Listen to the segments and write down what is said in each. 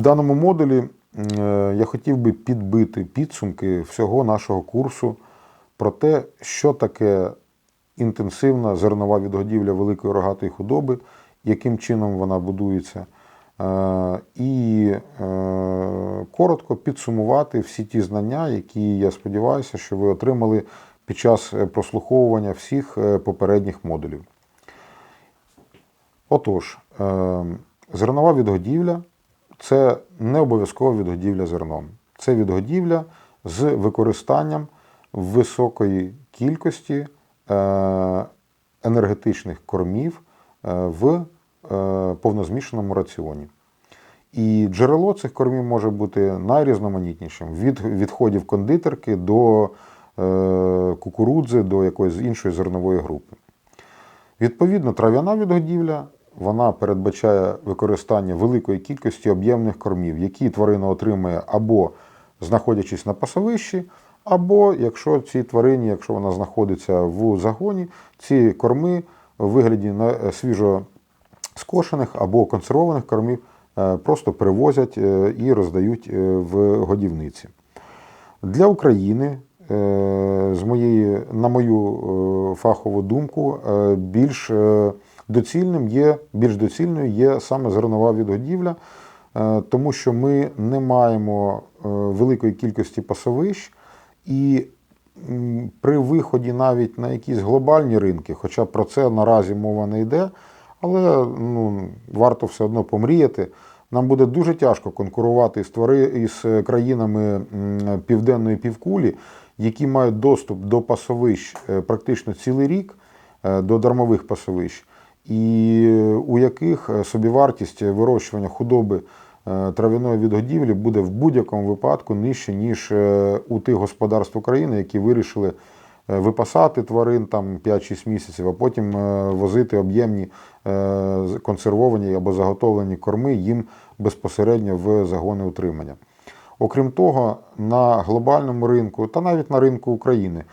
В даному модулі е, я хотів би підбити підсумки всього нашого курсу про те, що таке інтенсивна зернова відгодівля великої рогатої худоби, яким чином вона будується, е, і е, коротко підсумувати всі ті знання, які я сподіваюся, що ви отримали під час прослуховування всіх попередніх модулів. Отож, зернова відгодівля це не обов'язково відгодівля зерном. Це відгодівля з використанням високої кількості е, енергетичних кормів е, в е, повнозмішаному раціоні. І джерело цих кормів може бути найрізноманітнішим: від відходів кондитерки до кукурудзи, до якоїсь іншої зернової групи. Відповідно, трав'яна відгодівля вона передбачає використання великої кількості об'ємних кормів, які тварина отримує або знаходячись на пасовищі, або якщо цій тварині, якщо вона знаходиться в загоні, ці корми в вигляді на- свіжо скошених або консервованих кормів е, просто привозять е, і роздають е, в годівниці. Для України, е, з моєї, на мою е, фахову думку, е, більш е, доцільним є, більш доцільною є саме зернова відгодівля, е, тому що ми не маємо е, великої кількості пасовищ і при виході навіть на якісь глобальні ринки, хоча про це наразі мова не йде, але ну, варто все одно помріяти. Нам буде дуже тяжко конкурувати з, твари, із країнами південної півкулі, які мають доступ до пасовищ е, практично цілий рік, до дармових пасовищ, і у яких е, собівартість вирощування худоби е, трав'яної відгодівлі буде в будь-якому випадку нижче, ніж е, у тих господарств України, які вирішили випасати тварин там 5-6 місяців, а потім возити об'ємні консервовані або заготовлені корми їм безпосередньо в загони утримання. Окрім того, на глобальному ринку та навіть на ринку України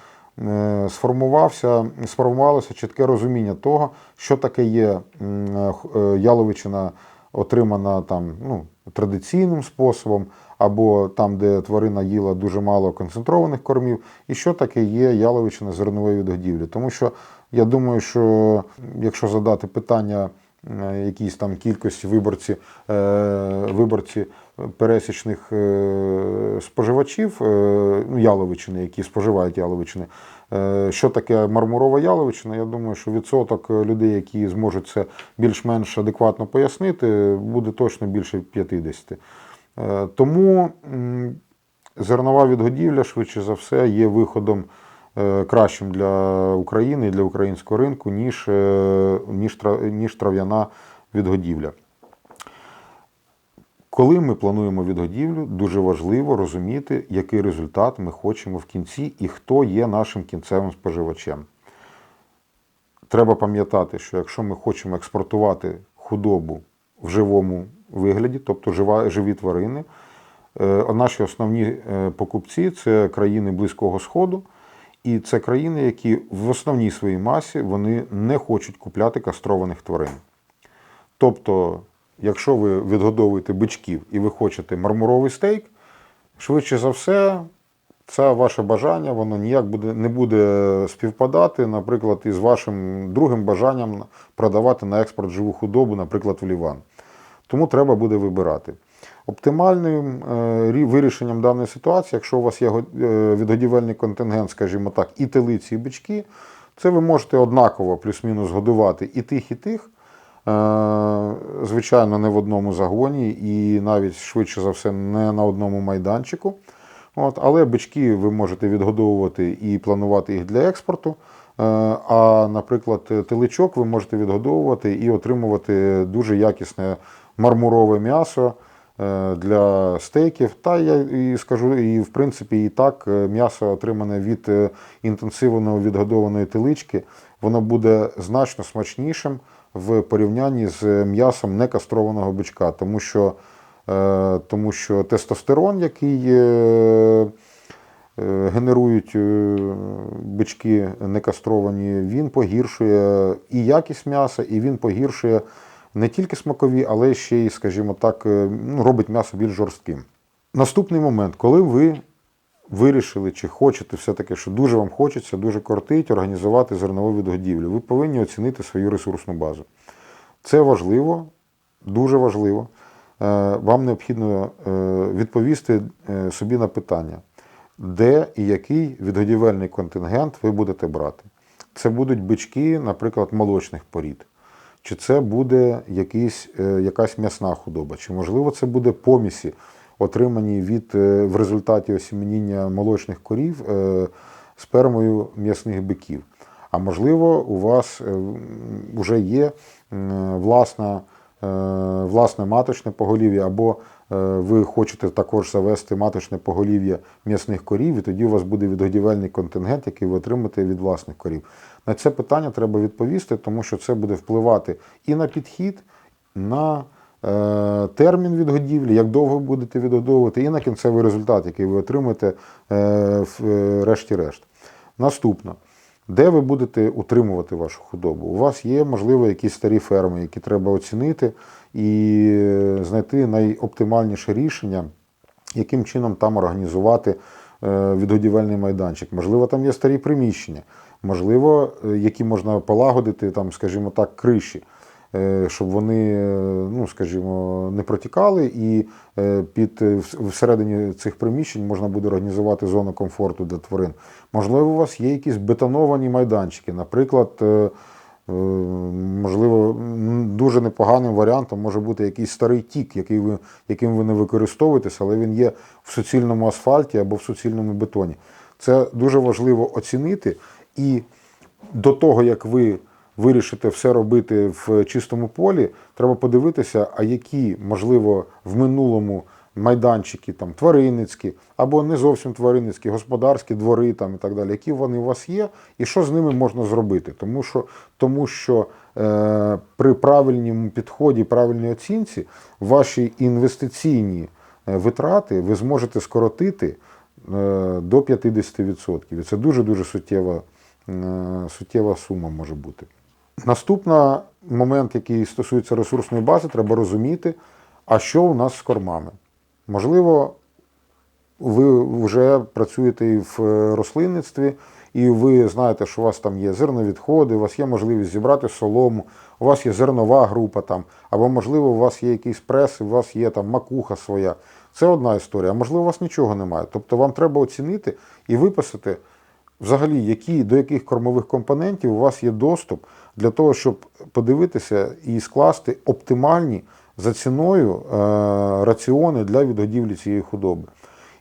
сформувався, сформувалося чітке розуміння того, що таке є м, е, яловичина, отримана там ну, традиційним способом, або там, де тварина їла дуже мало концентрованих кормів, і що таке є яловичина зернової відгодівлі. Тому що я думаю, що якщо задати питання е, якійсь там кількості виборці, е, виборці пересічних е, споживачів е, ну, яловичини, які споживають яловичини, е, що таке мармурова яловичина, я думаю, що відсоток людей, які зможуть це більш-менш адекватно пояснити, буде точно більше 50. Е, Тому зернова відгодівля, швидше за все, є виходом е, кращим для України і для українського ринку, ніж, е, ніж, ніж трав'яна відгодівля. Коли ми плануємо відгодівлю, дуже важливо розуміти, який результат ми хочемо в кінці і хто є нашим кінцевим споживачем. Треба пам'ятати, що якщо ми хочемо експортувати худобу в живому вигляді, тобто живі тварини, е, наші основні е, покупці це країни Близького Сходу, і це країни, які в основній своїй масі вони не хочуть купляти кастрованих тварин. Тобто, якщо ви відгодовуєте бичків і ви хочете мармуровий стейк, швидше за все, це ваше бажання, воно ніяк буде, не буде співпадати, наприклад, із вашим другим бажанням продавати на експорт живу худобу, наприклад, в Ліван. Тому треба буде вибирати. Оптимальним е, вирішенням даної ситуації, якщо у вас є е, відгодівельний контингент, скажімо так, і телиці, і бички, це ви можете однаково плюс-мінус годувати і тих, і тих. Е, Звичайно, не в одному загоні і навіть швидше за все не на одному майданчику. От, але бички ви можете відгодовувати і планувати їх для експорту. А, наприклад, теличок ви можете відгодовувати і отримувати дуже якісне мармурове м'ясо для стейків. Та я і скажу, і в принципі, і так е, м'ясо отримане від е, інтенсивно відгодованої телички, воно буде значно смачнішим в порівнянні з м'ясом некастрованого бичка, тому що, е, тому що тестостерон, який е, е, генерують е, бички некастровані, він погіршує і якість м'яса, і він погіршує не тільки смакові, але ще й, скажімо так, е, ну, робить м'ясо більш жорстким. Наступний момент, коли ви вирішили чи хочете все-таки, що дуже вам хочеться, дуже кортить організувати зернову відгодівлю, ви повинні оцінити свою ресурсну базу. Це важливо, дуже важливо. Е, Вам необхідно е, відповісти собі на питання, де і який відгодівельний контингент ви будете брати. Це будуть бички, наприклад, молочних порід. Чи це буде якийсь, е, якась м'ясна худоба, чи можливо це буде помісі, отримані від, е, в результаті осіменіння молочних корів е, спермою м'ясних биків. А можливо, у вас вже є власна, власне маточне поголів'я, або ви хочете також завести маточне поголів'я м'ясних корів, і тоді у вас буде відгодівельний контингент, який ви отримаєте від власних корів. На це питання треба відповісти, тому що це буде впливати і на підхід, на е, термін відгодівлі, як довго будете відгодовувати, і на кінцевий результат, який ви отримаєте е, в- е, решті-решт. Наступно. Де ви будете утримувати вашу худобу? У вас є, можливо, якісь старі ферми, які треба оцінити і знайти найоптимальніше рішення, яким чином там організувати е, відгодівельний майданчик. Можливо, там є старі приміщення, можливо, е, які можна полагодити, там, скажімо так, криші. Е, Щоб вони, е, ну скажімо, не протікали, і е, під всередині цих приміщень можна буде організувати зону комфорту для тварин. Можливо, у вас є якісь бетоновані майданчики. Наприклад, можливо, дуже непоганим варіантом може бути якийсь старий тік, який ви, яким ви не використовуєтесь, але він є в суцільному асфальті або в суцільному бетоні. Це дуже важливо оцінити. І до того, як ви вирішите все робити в чистому полі, треба подивитися, а які, можливо, в минулому майданчики там тваринницькі, або не зовсім тваринницькі, господарські двори там і так далі, які вони у вас є, і що з ними можна зробити. Тому що, тому що е, при правильному підході, правильній оцінці, ваші інвестиційні е, витрати ви зможете скоротити е, до 50%. І це дуже-дуже суттєва, е, суттєва сума може бути. Наступний момент, який стосується ресурсної бази, треба розуміти, а що у нас з кормами. Можливо, ви вже працюєте і в е, рослинництві, і ви знаєте, що у вас там є зерновідходи, у вас є можливість зібрати солому, у вас є зернова група там, або, можливо, у вас є якийсь прес, у вас є там макуха своя. Це одна історія, а можливо, у вас нічого немає. Тобто вам треба оцінити і виписати взагалі, які, до яких кормових компонентів у вас є доступ для того, щоб подивитися і скласти оптимальні за ціною е, раціони для відгодівлі цієї худоби.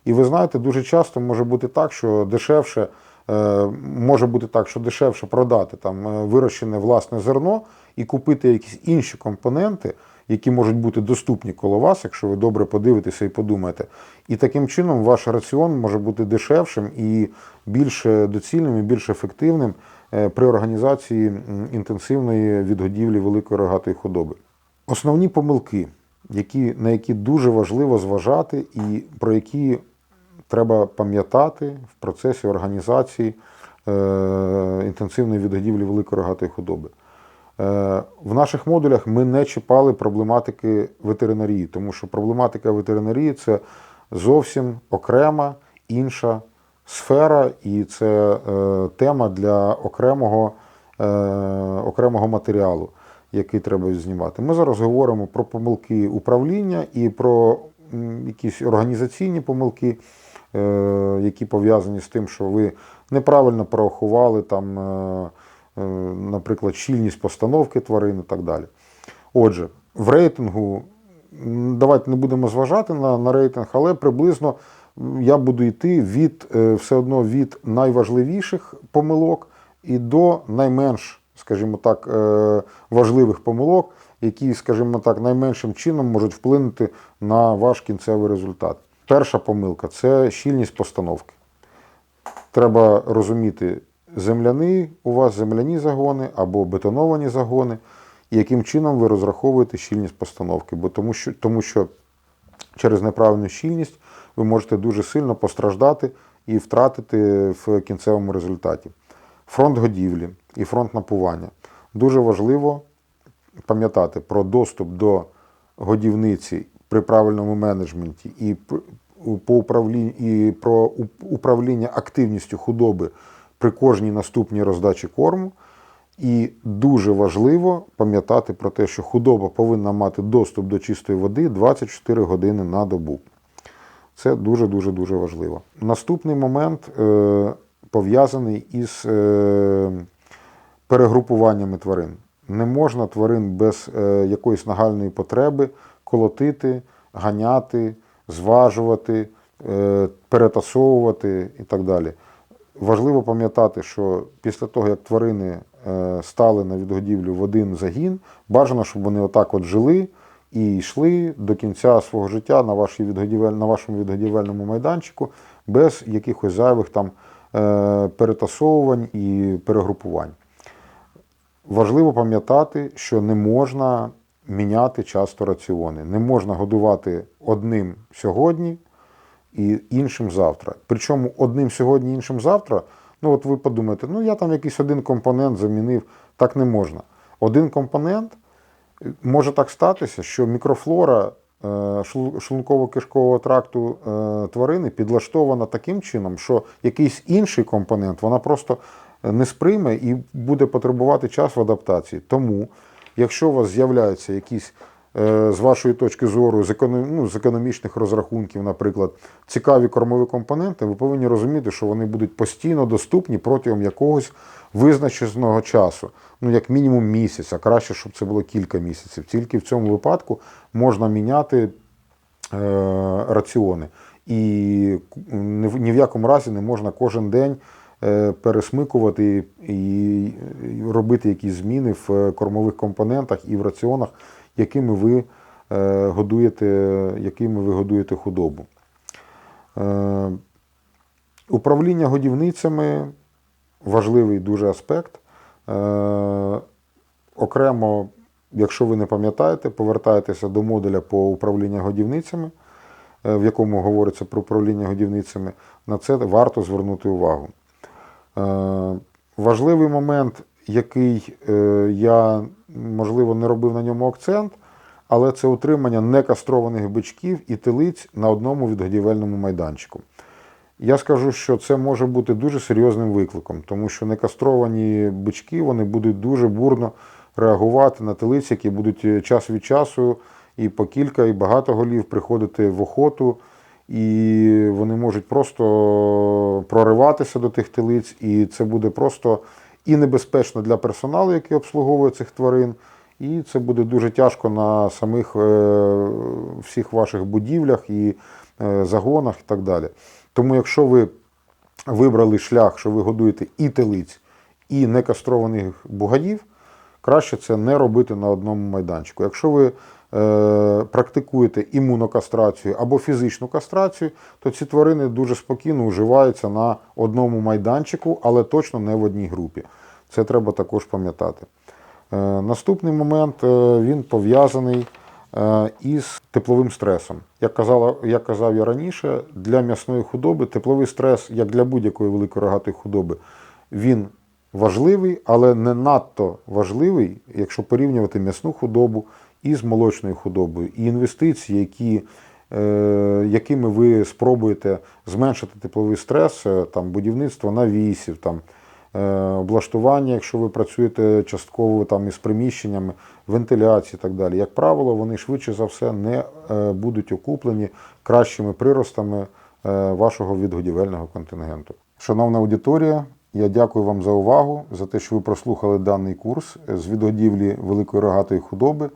І ви знаєте, дуже часто може бути так, що дешевше е, може бути так, що дешевше продати там е, вирощене власне зерно і купити якісь інші компоненти, які можуть бути доступні коло вас, якщо ви добре подивитеся і подумаєте. І таким чином ваш раціон може бути дешевшим і більш доцільним і більш ефективним при організації інтенсивної відгодівлі великої рогатої худоби. Основні помилки, які, на які дуже важливо зважати, і про які треба пам'ятати в процесі організації е, інтенсивної відгодівлі великої рогатої худоби. Е, В наших модулях ми не чіпали проблематики ветеринарії, тому що проблематика ветеринарії це зовсім окрема інша сфера, і це е, тема для окремого, е, окремого матеріалу, який треба знімати. Ми зараз говоримо про помилки управління і про якісь організаційні помилки, е, які пов'язані з тим, що ви неправильно порахували там. наприклад, щільність постановки тварин і так далі. Отже, в рейтингу, давайте не будемо зважати на, на рейтинг, але приблизно я буду йти від е, все одно від найважливіших помилок і до найменш, скажімо так, е, важливих помилок, які, скажімо так, найменшим чином можуть вплинути на ваш кінцевий результат. Перша помилка це щільність постановки. Треба розуміти, земляний у вас земляні загони або бетоновані загони, яким чином ви розраховуєте щільність постановки. Бо тому, що, тому що через неправильну щільність ви можете дуже сильно постраждати і втратити в кінцевому результаті. Фронт годівлі і фронт напування. Дуже важливо пам'ятати про доступ до годівниці при правильному менеджменті і по управлінню і про управління активністю худоби при кожній наступній роздачі корму. І дуже важливо пам'ятати про те, що худоба повинна мати доступ до чистої води 24 години на добу. Це дуже дуже дуже важливо. Наступний момент е, пов'язаний із е, перегрупуваннями тварин. Не можна тварин без е, якоїсь нагальної потреби колотити, ганяти, зважувати, е, перетасовувати і так далі. Важливо пам'ятати, що після того, як тварини е, стали на відгодівлю в один загін, бажано, щоб вони отак от жили і йшли до кінця свого життя на, вашій відгодівель... на вашому відгодівельному майданчику без якихось зайвих там е, перетасовувань і перегрупувань. Важливо пам'ятати, що не можна міняти часто раціони. Не можна годувати одним сьогодні і іншим завтра. Причому одним сьогодні, іншим завтра. Ну, от ви подумаєте, ну я там якийсь один компонент замінив. Так не можна. Один компонент може так статися, що мікрофлора е, шлунково-кишкового тракту е, тварини підлаштована таким чином, що якийсь інший компонент вона просто не сприйме і буде потребувати час в адаптації. Тому, якщо у вас з'являються якісь е, з вашої точки зору, з, ну, з економічних розрахунків, наприклад, цікаві кормові компоненти, ви повинні розуміти, що вони будуть постійно доступні протягом якогось визначеного часу. Ну, як мінімум місяць, а краще, щоб це було кілька місяців. Тільки в цьому випадку можна міняти е, раціони. І ні в- якому разі не можна кожен день е, пересмикувати і, і робити якісь зміни в е, кормових компонентах і в раціонах, якими ви е, годуєте, якими ви годуєте худобу. Е, Управління годівницями важливий дуже аспект. Е, окремо, якщо ви не пам'ятаєте, повертайтеся до модуля по управлінню годівницями, в якому говориться про управління годівницями. На це варто звернути увагу. Важливий момент, який е, я, можливо, не робив на ньому акцент, але це утримання некастрованих бичків і телиць на одному відгодівельному майданчику. Я скажу, що це може бути дуже серйозним викликом, тому що некастровані бички вони будуть дуже бурно реагувати на телиць, які будуть е, час від часу і по кілька, і багато голів приходити в охоту, і вони можуть просто прориватися до тих телиць, і це буде просто і небезпечно для персоналу, який обслуговує цих тварин, і це буде дуже тяжко на самих е, всіх ваших будівлях і е, загонах і так далі. Тому, якщо ви вибрали шлях, що ви годуєте і телиць, і некастрованих бугадів, краще це не робити на одному майданчику. Якщо ви практикуєте імунокастрацію або фізичну кастрацію, то ці тварини дуже спокійно уживаються на одному майданчику, але точно не в одній групі. Це треба також пам'ятати. Е, Наступний момент е, він пов'язаний е, із тепловим стресом. Як, казала, як казав я раніше, для м'ясної худоби тепловий стрес, як для будь-якої великої рогатої худоби, він важливий, але не надто важливий, якщо порівнювати м'ясну худобу із молочною худобою. І інвестиції, які, е, якими ви спробуєте зменшити тепловий стрес, е, там, будівництво навісів, там, е, облаштування, якщо ви працюєте частково там, із приміщеннями, вентиляції і так далі. Як правило, вони швидше за все не будуть окуплені кращими приростами вашого відгодівельного контингенту. Шановна аудиторія, я дякую вам за увагу, за те, що ви прослухали даний курс з відгодівлі великої рогатої худоби.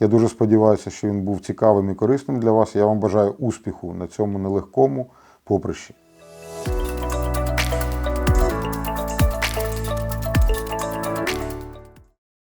Я дуже сподіваюся, що він був цікавим і корисним для вас. Я вам бажаю успіху на цьому нелегкому поприщі.